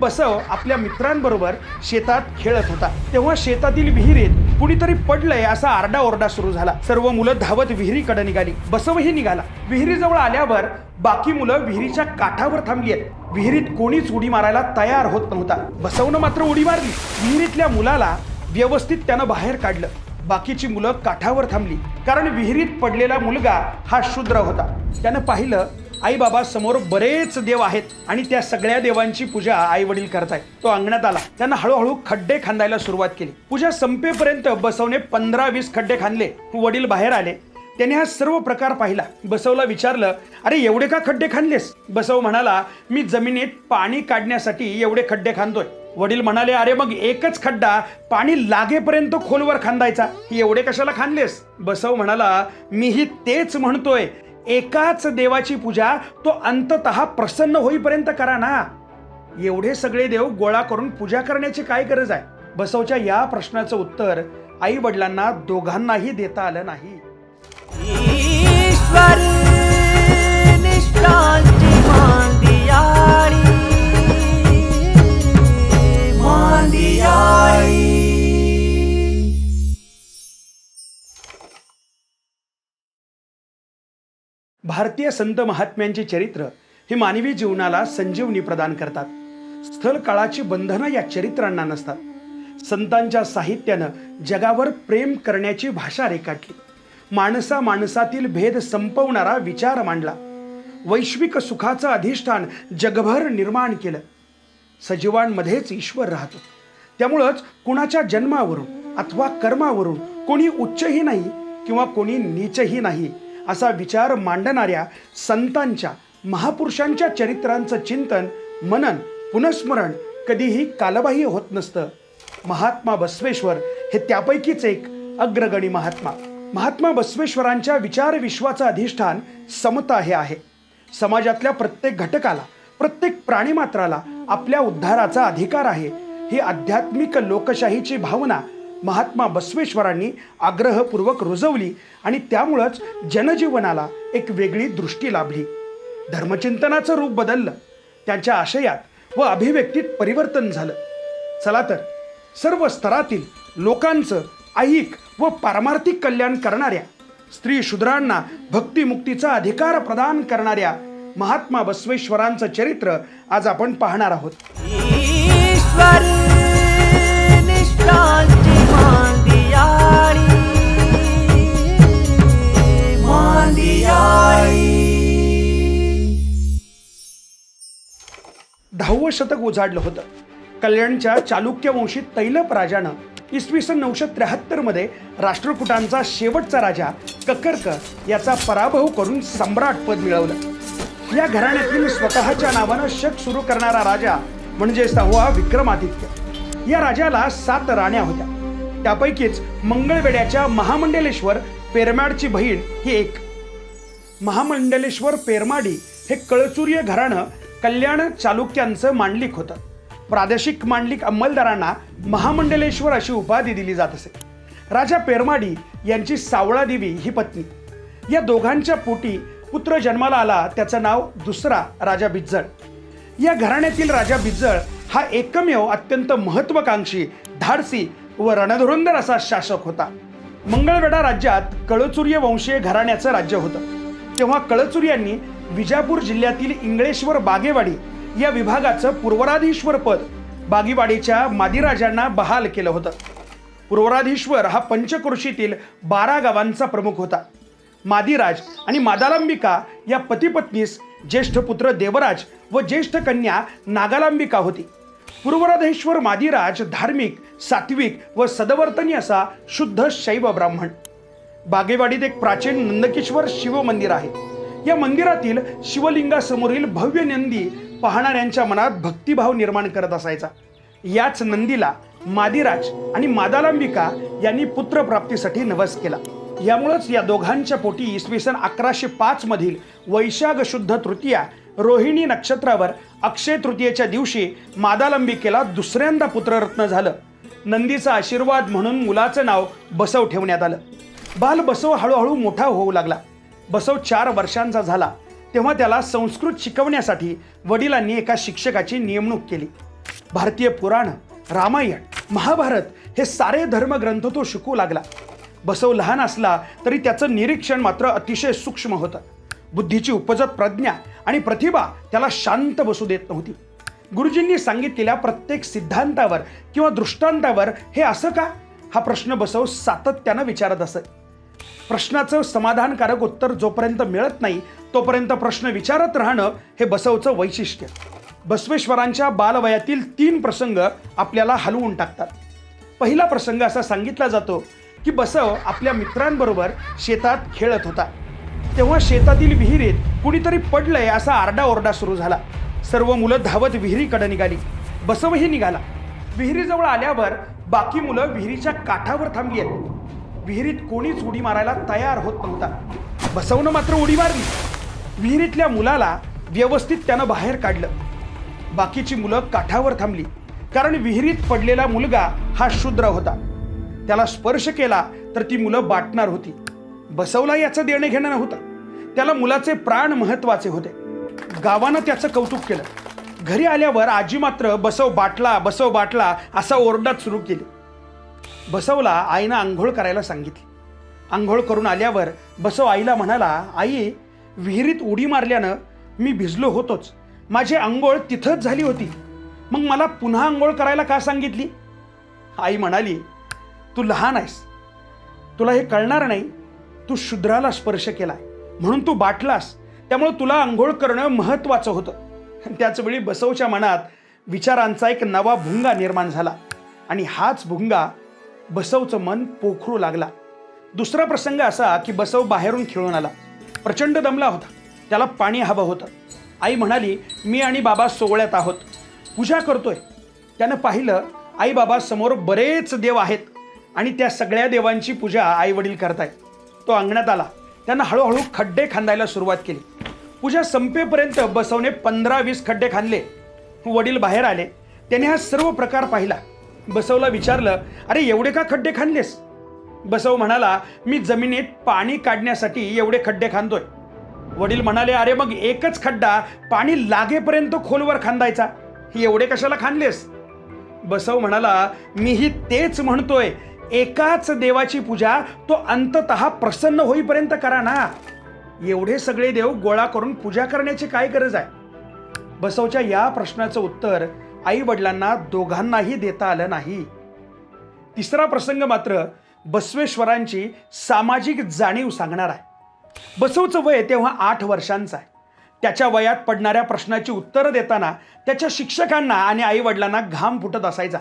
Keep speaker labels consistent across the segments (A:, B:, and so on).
A: बसव आपल्या मित्रांबरोबर शेतात खेळत होता. तेव्हा शेतातील विहिरीत कुणीतरी पडलंय असा आरडाओरडा सुरू झाला. सर्व मुलं धावत विहिरीकडे निघाली. बसवही निघाला. विहिरीजवळ आल्यावर बाकी मुलं विहिरीच्या काठावर थांबली आहेत. विहिरीत कोणीच उडी मारायला तयार होत नव्हता. बसवनं मात्र उडी मारली. विहिरीतल्या मुलाला व्यवस्थित त्यानं बाहेर काढलं. बाकीची मुलं काठावर थांबली. कारण विहिरीत पडलेला मुलगा हा शूद्र होता. त्यानं पाहिलं आई बाबा समोर बरेच देव आहेत आणि त्या सगळ्या देवांची पूजा आई वडील करतायत तो अंगणात आला. त्यांना हळूहळू खड्डे खांदायला सुरुवात केली. पूजा संपेपर्यंत बसवने पंधरा वीस खड्डे खांदले. वडील बाहेर आले. त्याने हा सर्व प्रकार पाहिला. बसवला विचारलं अरे एवढे का खड्डे खांदलेस? बसव म्हणाला मी जमिनीत पाणी काढण्यासाठी एवढे खड्डे खांदोय वडील म्हणाले अरे मग एकच खड्डा पाणी लागेपर्यंत खोलवर खांदायचा. एवढे कशाला खांदलेस? बसव म्हणाला मीही तेच म्हणतोय. एकाच देवाची पूजा तो अंततः प्रसन्न होईपर्यंत करा ना. एवढे सगळे देव गोळा करून पूजा करण्याची काय गरज आहे? बसवच्या या प्रश्नाचं उत्तर आई वडिलांना दोघांनाही देता आलं नाही. भारतीय संत महात्म्यांचे चरित्र हे मानवी जीवनाला संजीवनी प्रदान करतात. स्थल काळाची बंधनं या चरित्रांना नसतात. संतांच्या साहित्यानं जगावर प्रेम करण्याची भाषा रेखाटली. माणसा माणसातील भेद संपवणारा विचार मांडला. वैश्विक सुखाचं अधिष्ठान जगभर निर्माण केलं. सजीवांमध्येच ईश्वर राहतो. त्यामुळंच कुणाच्या जन्मावरून अथवा कर्मावरून कोणी उच्चही नाही किंवा कोणी नीचही नाही असा विचार मांडणाऱ्या संतांच्या महापुरुषांच्या चरित्रांचं चिंतन मनन पुनस्मरण कधीही कालबाह्य होत नसतं. महात्मा बसवेश्वर हे त्यापैकीच एक अग्रगणी महात्मा. महात्मा बसवेश्वरांच्या विचार विश्वाचं अधिष्ठान समता हे आहे. समाजातल्या प्रत्येक घटकाला प्रत्येक प्राणीमात्राला आपल्या उद्धाराचा अधिकार आहे. ही आध्यात्मिक लोकशाहीची भावना महात्मा बसवेश्वरांनी आग्रहपूर्वक रुजवली आणि त्यामुळंच जनजीवनाला एक वेगळी दृष्टी लाभली. धर्मचिंतनाचं रूप बदललं. त्यांच्या आशयात व अभिव्यक्तीत परिवर्तन झालं. चला तर सर्व स्तरातील लोकांचं ऐहिक व पारमार्थिक कल्याण करणाऱ्या स्त्री शूद्रांना भक्तिमुक्तीचा अधिकार प्रदान करणाऱ्या महात्मा बसवेश्वरांचं चरित्र आज आपण पाहणार आहोत. दहावं शतक उजाडलं होतं. कल्याणच्या चालुक्यवंशी तैलप राजानं इसवी सन नऊशे त्र्याहत्तरमध्ये राष्ट्रकुटांचा शेवटचा राजा ककर्क याचा पराभव करून सम्राट पद मिळवलं. या घराण्यातील स्वतःच्या नावानं शक सुरू करणारा राजा म्हणजे सहावा विक्रमादित्य. या राजाला सात राण्या होत्या. त्यापैकीच मंगळवेड्याच्या महामंडलेश्वर पेरमाडची बहीण ही एक. महामंडलेश्वर पेरमाडी हे कळचुर्य घराणं कल्याण चालुक्यांचं मांडलिक होतं. प्रादेशिक मांडलिक अंमलदारांना महामंडलेश्वर अशी उपाधी दिली जात असे. राजा पेरमाडी यांची सावळा देवी ही पत्नी. या दोघांच्या पोटी पुत्र जन्माला आला त्याचं नाव दुसरा राजा बिज्जळ. या घराण्यातील राजा बिज्जळ हा एकमेव अत्यंत महत्वाकांक्षी धाडसी व रणधुरंदर असा शासक होता. मंगळवेढा राज्यात कळचुर्य वंशीय घराण्याचं राज्य होतं. तेव्हा कळचुर्यांनी विजापूर जिल्ह्यातील इंगळेश्वर बागेवाडी या विभागाचं पूर्वराधीश्वर पद बागीवाडीच्या मादिराजांना बहाल केलं होतं. पूर्वराधीश्वर हा पंचकृषीतील बारा गावांचा प्रमुख होता. मादिराज आणि मादालांबिका या पतिपत्नीस ज्येष्ठ पुत्र देवराज व ज्येष्ठ कन्या नागालांबिका होती. पूर्वराधेश्वर मादिराज धार्मिक सात्विक व सदवर्तनी असा शुद्ध शैव ब्राह्मण. बागेवाडीत एक प्राचीन नंदकिश्वर शिव मंदिर आहे. या मंदिरातील शिवलिंगासमोरील भव्य नंदी पाहणाऱ्यांच्या मनात भक्तिभाव निर्माण करत असायचा. याच नंदीला मादिराज आणि मादालांबिका यांनी पुत्रप्राप्तीसाठी नवस केला. यामुळंच या दोघांच्या पोटी इसवी सन अकराशे पाच मधील वैशाख शुद्ध तृतीया रोहिणी नक्षत्रावर अक्षय तृतीयेच्या दिवशी मादालंबिकेला दुसऱ्यांदा पुत्ररत्न झालं. नंदीचा आशीर्वाद म्हणून मुलाचं नाव बसव ठेवण्यात आलं. बाल बसव हळूहळू मोठा होऊ लागला. बसव चार वर्षांचा झाला तेव्हा त्याला संस्कृत शिकवण्यासाठी वडिलांनी एका शिक्षकाची नेमणूक केली. भारतीय पुराण रामायण महाभारत हे सारे धर्मग्रंथ तो शिकू लागला. बसव लहान असला तरी त्याचं निरीक्षण मात्र अतिशय सूक्ष्म होतं. बुद्धीची उपजत प्रज्ञा आणि प्रतिभा त्याला शांत बसू देत नव्हती. गुरुजींनी सांगितलेल्या प्रत्येक सिद्धांतावर किंवा दृष्टांतावर हे असं का? हा प्रश्न बसव सातत्यानं विचारत असत प्रश्नाचं समाधानकारक उत्तर जोपर्यंत मिळत नाही तोपर्यंत प्रश्न विचारत राहणं हे बसवचं वैशिष्ट्य. बसवेश्वरांच्या बालवयातील तीन प्रसंग आपल्याला हलवून टाकतात. पहिला प्रसंग असा सांगितला जातो की बसव आपल्या मित्रांबरोबर शेतात खेळत होता. तेव्हा शेतातील विहिरीत कुणीतरी पडलंय असा आरडाओरडा सुरू झाला. सर्व मुलं धावत विहिरीकडे निघाली. बसवही निघाला. विहिरीजवळ आल्यावर बाकी मुलं विहिरीच्या काठावर थांबली आहेत. विहिरीत कोणीच उडी मारायला तयार होत नव्हता. बसवनं मात्र उडी मारली. विहिरीतल्या मुलाला व्यवस्थित त्यानं बाहेर काढलं. बाकीची मुलं काठावर थांबली कारण विहिरीत पडलेला मुलगा हा शूद्र होता. त्याला स्पर्श केला तर ती मुलं बाटणार होती. बसवला याचं देणं घेणं नव्हतं. त्याला मुलाचे प्राण महत्त्वाचे होते. गावानं त्याचं कौतुक केलं. घरी आल्यावर आजी मात्र बसव बाटला बसव बाटला असा ओरडात सुरू केली. बसवला आईनं आंघोळ करायला सांगितली. आंघोळ करून आल्यावर बसव आईला म्हणाला आई विहिरीत उडी मारल्यानं मी भिजलो होतोच. माझी आंघोळ तिथंच झाली होती. मग मला पुन्हा आंघोळ करायला का सांगितली? आई म्हणाली तू लहान आहेस. तुला हे कळणार नाही. तू शूद्राला स्पर्श केलाय. म्हणून तू बाटलास. त्यामुळे तुला आंघोळ करणं महत्त्वाचं होतं. त्याचवेळी बसवच्या मनात विचारांचा एक नवा भुंगा निर्माण झाला. आणि हाच भुंगा बसवचं मन पोखरू लागला. दुसरा प्रसंग असा की बसव बाहेरून खेळून आला. प्रचंड दमला होता. त्याला पाणी हवं होतं. आई म्हणाली मी आणि बाबा सोहळ्यात आहोत. पूजा करतोय. त्यानं पाहिलं आई बाबा समोर बरेच देव आहेत आणि त्या सगळ्या देवांची पूजा आई वडील करतायत. तो अंगणात आला. त्यानं हळूहळू खड्डे खांदायला सुरुवात केली. पूजा संपेपर्यंत बसवने पंधरा वीस खड्डे खांदले. वडील बाहेर आले. त्याने हा सर्व प्रकार पाहिला. बसवला विचारलं अरे एवढे का खड्डे खाणलेस बसव म्हणाला मी जमिनीत पाणी काढण्यासाठी एवढे खड्डे खांदोय. वडील म्हणाले अरे मग एकच खड्डा पाणी लागेपर्यंत खोलवर खांदायचा? एवढे कशाला खांदलेस? बसव म्हणाला मीही तेच म्हणतोय एकाच देवाची पूजा तो अंतत प्रसन्न होईपर्यंत करा ना. एवढे सगळे देव गोळा करून पूजा करण्याची काय गरज आहे? बसवच्या या प्रश्नाचं उत्तर आई वडिलांना दोघांनाही देता आलं नाही. तिसरा प्रसंग मात्र बसवेश्वरांची सामाजिक जाणीव सांगणार आहे. बसवचं वय तेव्हा आठ वर्षांचं आहे. त्याच्या वयात पडणाऱ्या प्रश्नाची उत्तरं देताना त्याच्या शिक्षकांना आणि आईवडिलांना घाम फुटत असायचा.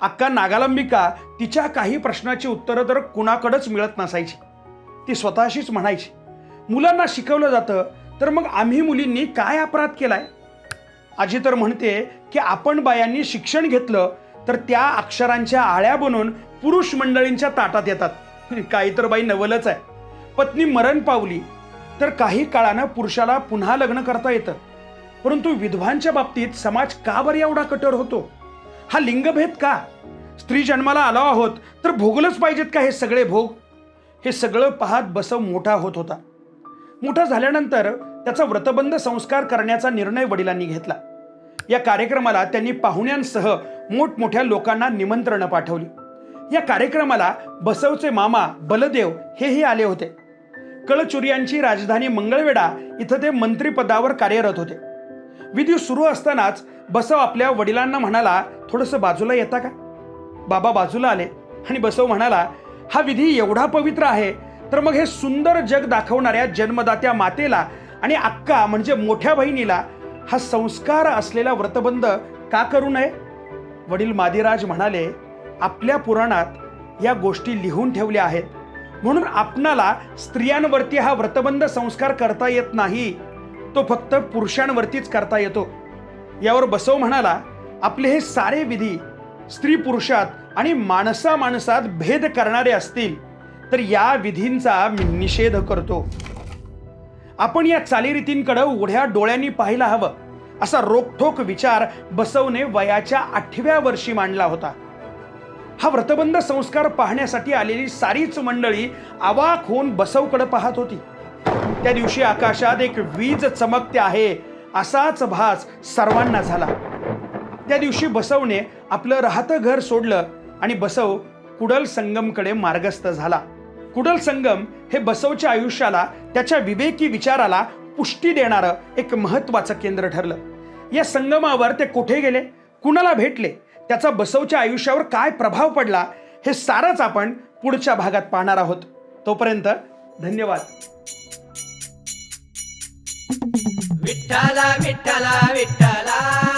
A: अक्का नागालंबिका तिच्या काही प्रश्नाची उत्तरं तर कुणाकडंच मिळत नसायची. ती स्वतःशीच म्हणायची मुलांना शिकवलं जातं तर मग आम्ही मुलींनी काय अपराध केलाय? आजी तर म्हणते की आपण बायांनी शिक्षण घेतलं तर त्या अक्षरांच्या आळ्या बनून पुरुष मंडळींच्या ताटात येतात. काही तर बाई नवलच आहे. पत्नी मरण पावली तर काही काळानं पुरुषाला पुन्हा लग्न करता येतं. परंतु विधवांच्या बाबतीत समाज का बरं एवढा कठोर होतो? हा लिंगभेद का? स्त्री जन्माला आलो आहोत तर भोगलंच पाहिजेत का हे सगळे भोग? हे सगळं पाहत बसव मोठा होत होता. मोठा झाल्यानंतर त्याचा व्रतबंध संस्कार करण्याचा निर्णय वडिलांनी घेतला. या कार्यक्रमाला त्यांनी पाहुण्यांसह मोठमोठ्या लोकांना निमंत्रणं पाठवली. या कार्यक्रमाला बसवचे मामा बलदेव हेही आले होते. कळचुर्यांची राजधानी मंगळवेढा इथं ते मंत्रिपदावर कार्यरत होते. विधी सुरू असतानाच बसव आपल्या वडिलांना म्हणाला थोडंसं बाजूला येता का? बाबा बाजूला आले. आणि बसव म्हणाला हा विधी एवढा पवित्र आहे तर मग हे सुंदर जग दाखवणाऱ्या जन्मदात्या मातेला आणि अक्का म्हणजे मोठ्या बहिणीला हा संस्कार असलेला व्रतबंध का करू नये? वडील मादिराज म्हणाले आपल्या पुराणात या गोष्टी लिहून ठेवल्या आहेत. म्हणून आपणाला स्त्रियांवरती हा व्रतबंध संस्कार करता येत नाही. तो फक्त पुरुषांवरतीच करता येतो. यावर बसव म्हणाला आपले हे सारे विधी स्त्री पुरुषात आणि माणसा माणसात भेद करणारे असतील तर या विधींचा मी निषेध करतो. आपण या चालीरीतींकडे उघड्या डोळ्यांनी पाहायला हवं. असा रोखठोक विचार बसवने वयाच्या आठव्या वर्षी मांडला होता. हा व्रतबंध संस्कार पाहण्यासाठी आलेली सारीच मंडळी आवाक होऊन बसवकडे पाहत होती. त्या दिवशी आकाशात एक वीज चमकते आहे असाच भास सर्वांना झाला. त्या दिवशी बसवने आपलं राहतं घर सोडलं आणि बसव कुडल संगमकडे मार्गस्थ झाला. कुडल संगम हे बसवच्या आयुष्याला त्याच्या विवेकी विचाराला पुष्टी देणारं एक महत्वाचं केंद्र ठरलं. या संगमावर ते कुठे गेले? कुणाला भेटले? त्याचा बसवच्या आयुष्यावर काय प्रभाव पडला? हे सारंच आपण पुढच्या भागात पाहणार आहोत. तोपर्यंत धन्यवाद.
B: विठ्ठला विठ्ठला विठ्ठला.